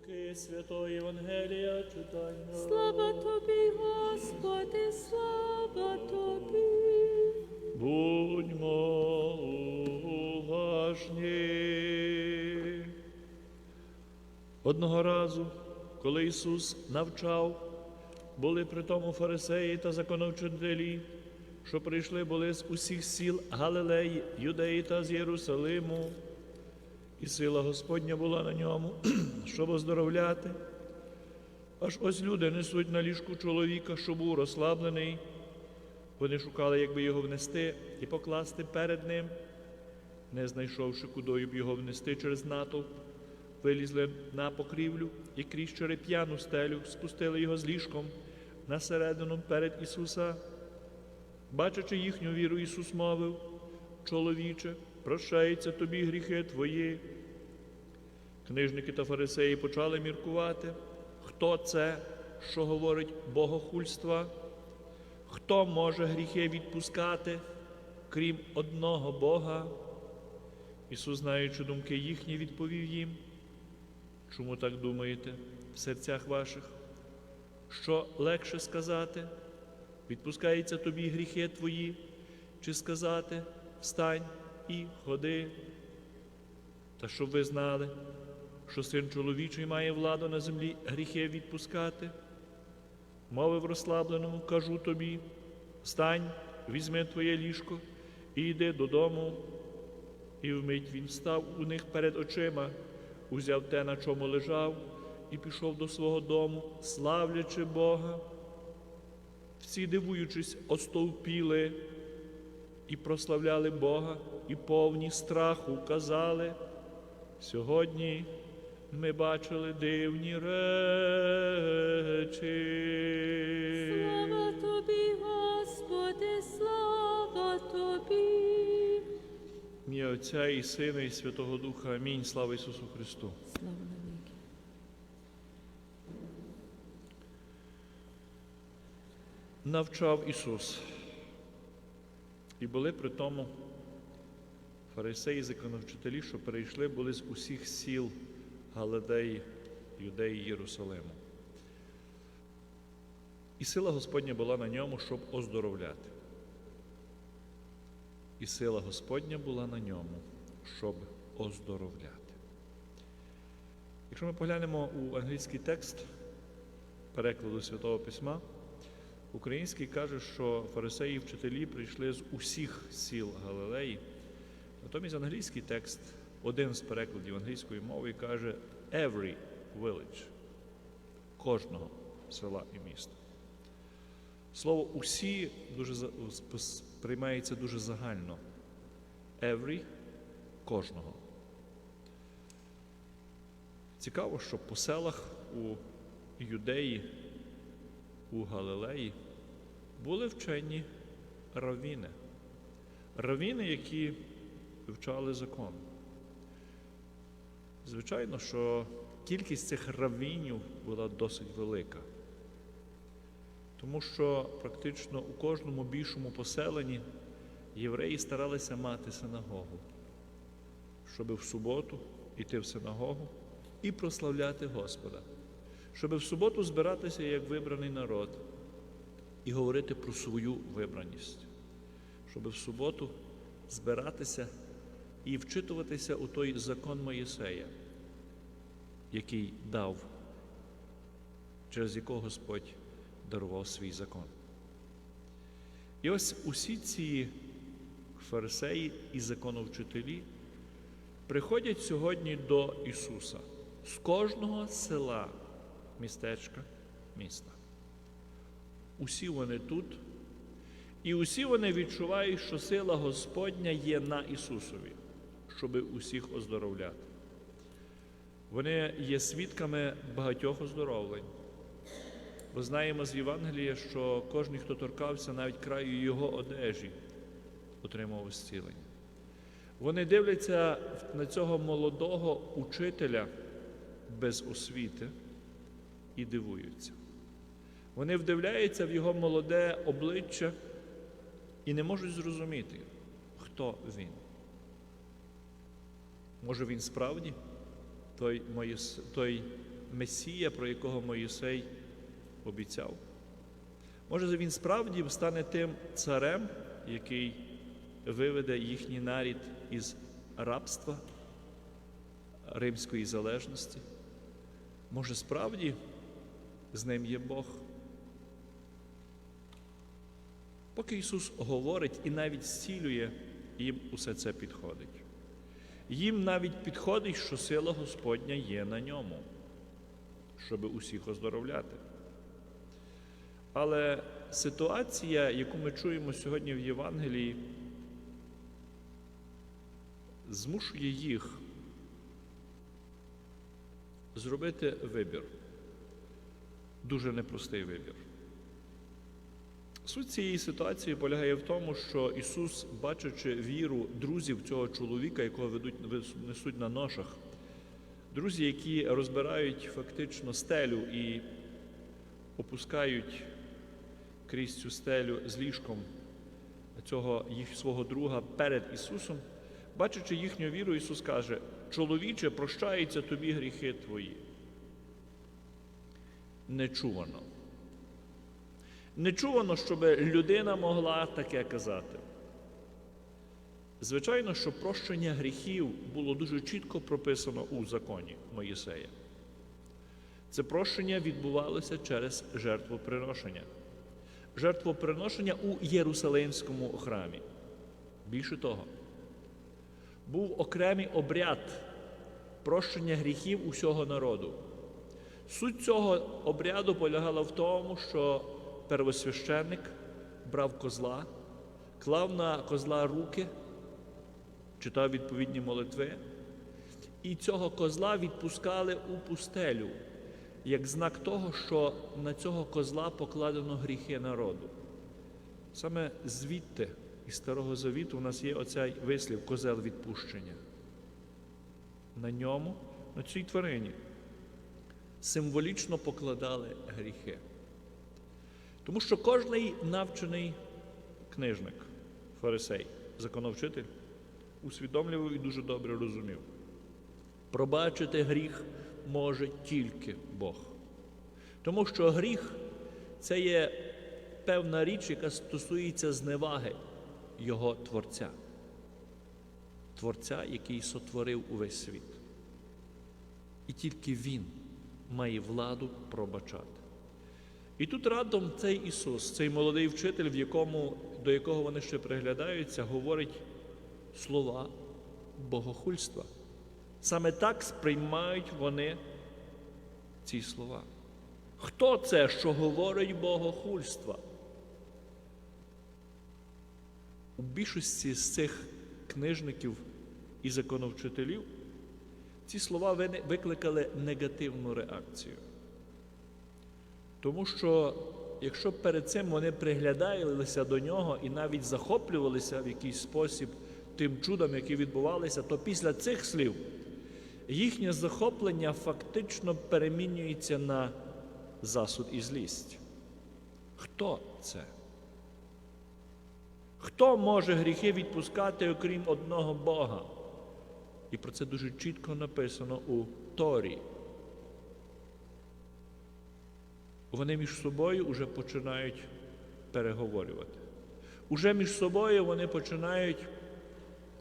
Луки Святого Євангелія читання. Слава тобі, Господи, слава тобі. Будьмо уважні. Одного разу, коли Ісус навчав, були при тому фарисеї та законовчителі, що прийшли були з усіх сіл Галилеї, Юдеї та з Єрусалиму, і сила Господня була на ньому, щоб оздоровляти. Аж ось люди несуть на ліжку чоловіка, що був розслаблений. Вони шукали, як би його внести і покласти перед ним, не знайшовши, кудою б його внести через натовп, вилізли на покрівлю і крізь череп'яну стелю спустили його з ліжком на середину перед Ісуса. Бачачи їхню віру, Ісус мовив, чоловіче, прощаються тобі гріхи твої. Книжники та фарисеї почали міркувати, хто це, що говорить богохульства. Хто може гріхи відпускати, крім одного Бога? Ісус, знаючи думки їхні, відповів їм. Чому так думаєте в серцях ваших? Що легше сказати? Відпускаються тобі гріхи твої, чи сказати встань і ходи? Та щоб ви знали, що син чоловічий має владу на землі гріхи відпускати. Мовив розслабленому, кажу тобі, встань, візьми твоє ліжко і йди додому. І вмить він став у них перед очима, узяв те, на чому лежав, і пішов до свого дому, славлячи Бога. Всі, дивуючись, остовпіли і прославляли Бога, і повні страху казали. Сьогодні ми бачили дивні речі. Слава тобі, Господи, слава тобі. Ім'я Отця і Сина, і Святого Духа. Амінь. Слава Ісусу Христу. Слава навіки. Навчав Ісус. І були при тому фарисеї, законовчителі, що перейшли, були з усіх сіл Галилеї, Юдеї, Єрусалиму. І сила Господня була на ньому, щоб оздоровляти. І сила Господня була на ньому, щоб оздоровляти. Якщо ми поглянемо у англійський текст перекладу Святого Письма, український каже, що фарисеї і вчителі прийшли з усіх сіл Галилеї. Натомість англійський текст, один з перекладів англійської мови, каже every village, кожного села і міста. Слово усі дуже приймається дуже загально. Every кожного. Цікаво, що по селах у Юдеї, у Галилеї були вчені равіни. Равіни, які вивчали закон. Звичайно, що кількість цих равінів була досить велика. Тому що практично у кожному більшому поселенні євреї старалися мати синагогу, щоб в суботу йти в синагогу і прославляти Господа, щоб в суботу збиратися як вибраний народ і говорити про свою вибраність, щоб в суботу збиратися і вчитуватися у той закон Моїсея, який дав, через якого Господь дарував свій закон. І ось усі ці фарисеї і законовчителі приходять сьогодні до Ісуса з кожного села, містечка, міста. Усі вони тут, і усі вони відчувають, що сила Господня є на Ісусові, щоби усіх оздоровляти. Вони є свідками багатьох оздоровлень. Бо знаємо з Євангелія, що кожен, хто торкався навіть краю його одежі, отримав зцілення. Вони дивляться на цього молодого учителя без освіти і дивуються. Вони вдивляються в його молоде обличчя і не можуть зрозуміти, хто він. Може, він справді той, Моїс... той Месія, про якого Моїсей обіцяв. Може, він справді стане тим царем, який виведе їхній нарід із рабства, римської залежності. Може, справді з ним є Бог. Поки Ісус говорить і навіть зцілює, їм усе це підходить. Їм навіть підходить, що сила Господня є на ньому, щоб усіх оздоровляти. Але ситуація, яку ми чуємо сьогодні в Євангелії, змушує їх зробити вибір. Дуже непростий вибір. Суть цієї ситуації полягає в тому, що Ісус, бачачи віру друзів цього чоловіка, якого ведуть, несуть на ношах, друзі, які розбирають фактично стелю і опускають крізь цю стелю з ліжком цього їх свого друга перед Ісусом, бачачи їхню віру, Ісус каже: чоловіче, прощаються тобі гріхи твої. Нечувано. Нечувано, щоб людина могла таке казати. Звичайно, що прощення гріхів було дуже чітко прописано у законі Моїсея. Це прощення відбувалося через жертвоприношення. Жертвоприношення у Єрусалимському храмі. Більше того, був окремий обряд прощення гріхів усього народу. Суть цього обряду полягала в тому, що первосвященник брав козла, клав на козла руки, читав відповідні молитви, і цього козла відпускали у пустелю, як знак того, що на цього козла покладено гріхи народу. Саме звідти, із Старого Завіту, у нас є оцей вислів козел відпущення. На ньому, на цій тварині, символічно покладали гріхи. Тому що кожний навчений книжник, фарисей, законовчитель, усвідомлював і дуже добре розумів. Пробачити гріх може тільки Бог. Тому що гріх це є певна річ, яка стосується зневаги Його Творця, Творця, який сотворив увесь світ. І тільки Він має владу пробачати. І тут радом цей Ісус, цей молодий вчитель, в якому, до якого вони ще приглядаються, говорить слова богохульства. Саме так сприймають вони ці слова. Хто це, що говорить богохульства? У більшості з цих книжників і законовчителів ці слова викликали негативну реакцію. Тому що, якщо перед цим вони приглядалися до нього і навіть захоплювалися в якийсь спосіб тим чудом, які відбувалися, то після цих слів їхнє захоплення фактично перемінюється на засуд і злість. Хто це? Хто може гріхи відпускати, окрім одного Бога? І про це дуже чітко написано у Торі. Вони між собою вже починають переговорювати. Уже між собою вони починають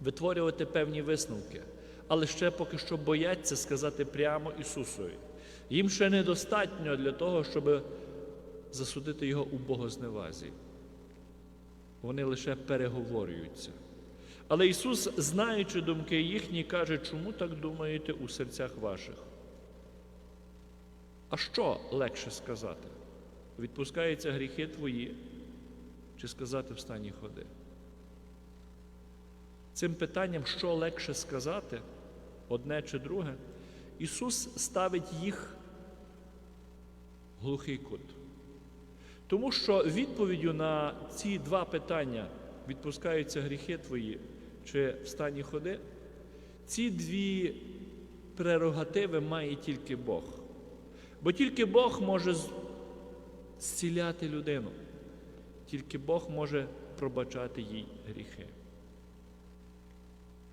витворювати певні висновки, але ще поки що бояться сказати прямо Ісусові. Їм ще недостатньо для того, щоб засудити його у богозневазі. Вони лише переговорюються. Але Ісус, знаючи думки їхні, каже, чому так думаєте у серцях ваших? А що легше сказати? Відпускаються гріхи твої, чи сказати встані ходи? Цим питанням, що легше сказати, одне чи друге, Ісус ставить їх в глухий кут. Тому що відповіддю на ці два питання відпускаються гріхи твої чи встані ходи, ці дві прерогативи має тільки Бог. Бо тільки Бог може зціляти людину, тільки Бог може пробачати їй гріхи.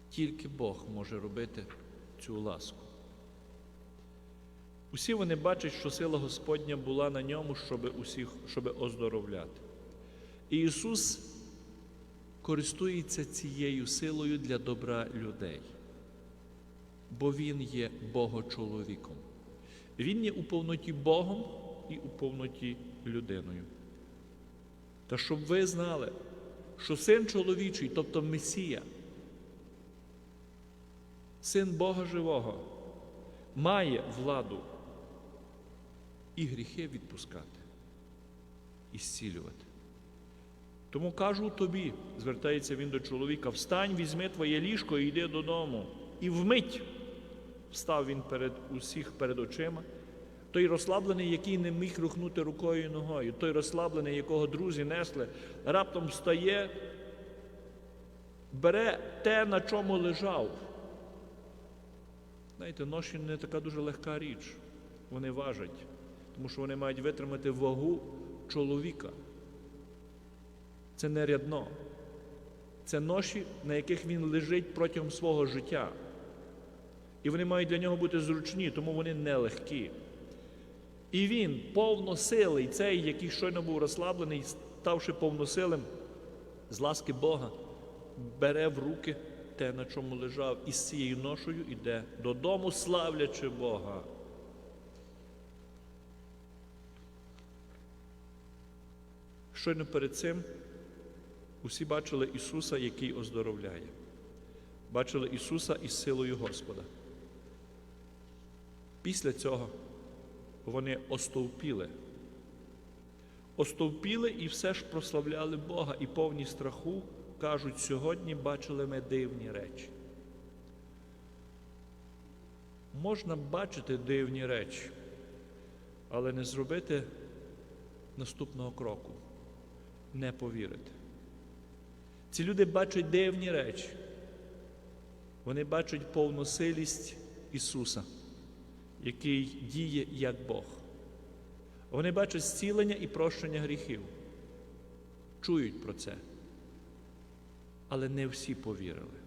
Тільки Бог може робити цю ласку. Усі вони бачать, що сила Господня була на ньому, щоб усіх щоб оздоровляти. І Ісус користується цією силою для добра людей, бо Він є Богочоловіком. Він є у повноті Богом і у повноті людиною. Та щоб ви знали, що син чоловічий, тобто Месія, син Бога Живого, має владу і гріхи відпускати, і зцілювати. Тому кажу тобі, звертається він до чоловіка, встань, візьми твоє ліжко і йди додому. І вмить встав він перед усіх перед очима. Той розслаблений, який не міг рухнути рукою і ногою, той розслаблений, якого друзі несли, раптом встає, бере те, на чому лежав. Знаєте, ноші не така дуже легка річ. Вони важать, тому що вони мають витримати вагу чоловіка. Це не рядно. Це ноші, на яких він лежить протягом свого життя. І вони мають для нього бути зручні, тому вони нелегкі. І він повносилий, цей, який щойно був розслаблений, ставши повносилим з ласки Бога, бере в руки те, на чому лежав, і з цією ношею йде додому, славлячи Бога. Щойно перед цим усі бачили Ісуса, який оздоровляє. Бачили Ісуса із силою Господа. Після цього вони остовпіли. Остовпіли і все ж прославляли Бога, і повні страху кажуть, сьогодні бачили ми дивні речі. Можна бачити дивні речі, але не зробити наступного кроку, не повірити. Ці люди бачать дивні речі. Вони бачать повносилість Ісуса, який діє як Бог. Вони бачать зцілення і прощення гріхів. Чують про це. Але не всі повірили.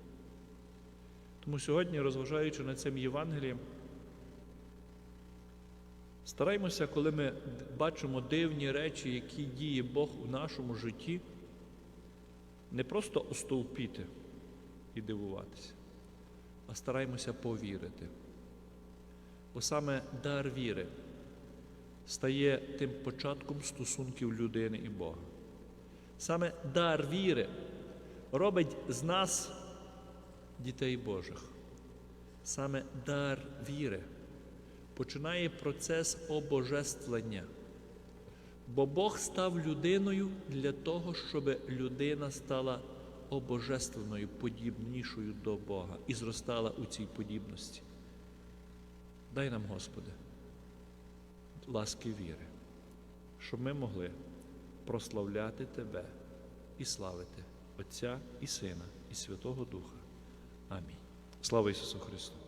Тому сьогодні, розважаючи над цим Євангелієм, стараймося, коли ми бачимо дивні речі, які діє Бог у нашому житті, не просто остовпіти і дивуватися, а стараймося повірити. Бо саме дар віри стає тим початком стосунків людини і Бога. Саме дар віри робить з нас дітей Божих. Саме дар віри починає процес обожествлення. Бо Бог став людиною для того, щоб людина стала обожественною, подібнішою до Бога і зростала у цій подібності. Дай нам, Господи, ласки віри, щоб ми могли прославляти Тебе і славити Отця і Сина, і Святого Духа. Амінь. Слава Ісусу Христу!